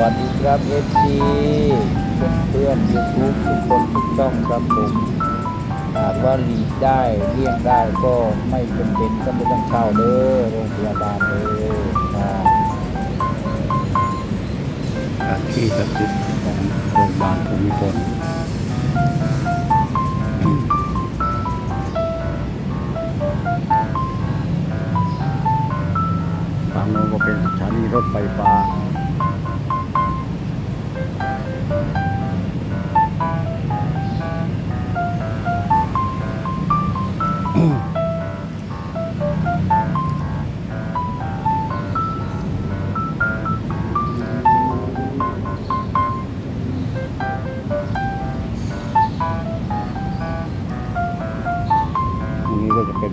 วัสดีครับเอฟซีเพื่อนๆยูทูบทุกคนทุกช่องครับผมหากว่าหลีกได้เลี่ยงได้ก็ไม่จำเป็นก็ไม่ต้องเข้าเด้อโรงพยาบาลเลยครับสถาที่ศักดิ์สิทธิ์ของโรงพยาบาลภูมิพลฝั่งโน้นก็เป็นสถานีรถไฟฟ้า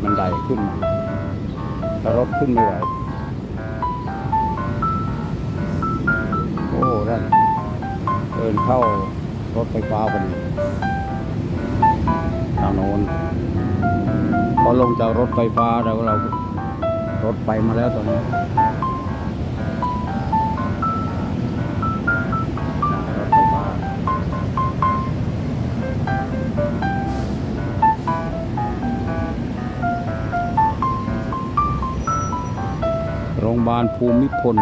บันไดขึ้นมาแต่รถขึ้นไม่ไหวโอ้นั่นเดินเข้ารถไฟฟ้าพอดีทางโน้นพอลงจากรถไฟฟ้าแล้วเรารถไปมาแล้วตอนนี้ รงพยาบาลภูมิพล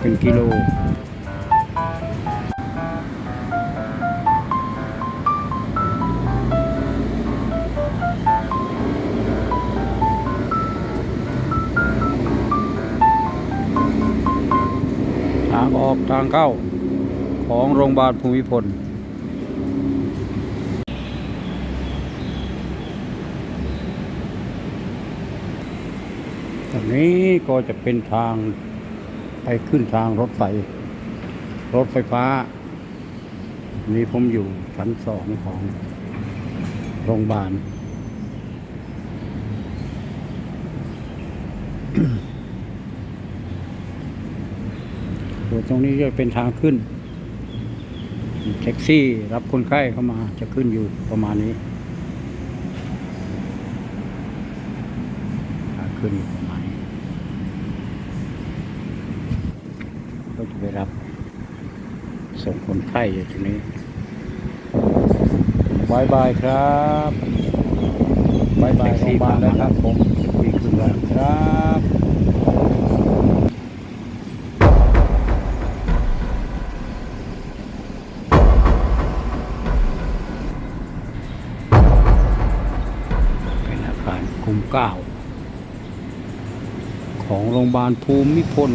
1กิโลทางออกทางเข้าของโรงพยาบาลภูมิพลตรงนี้ก็จะเป็นทาง ขึ้นทางรถไฟ รถไฟฟ้า นี่ผมอยู่ชั้นสองของโรงพยาบาลตรงนี้จะเป็นทางขึ้นแท็กซี่รับคนไข้เข้ามาจะขึ้นอยู่ประมาณนี้ ขึ้นอยู่ประมาณนี้ ก็จะ ไปรับ ส่งคนไข้อยู่ตรงนี้บายบายครับบายบายโรงพยาบาลแล้วครับผมคุยขึ้นแล้วครับเป็นอาคารคุ้มเก้าของโรงพยาบาลภูมิพล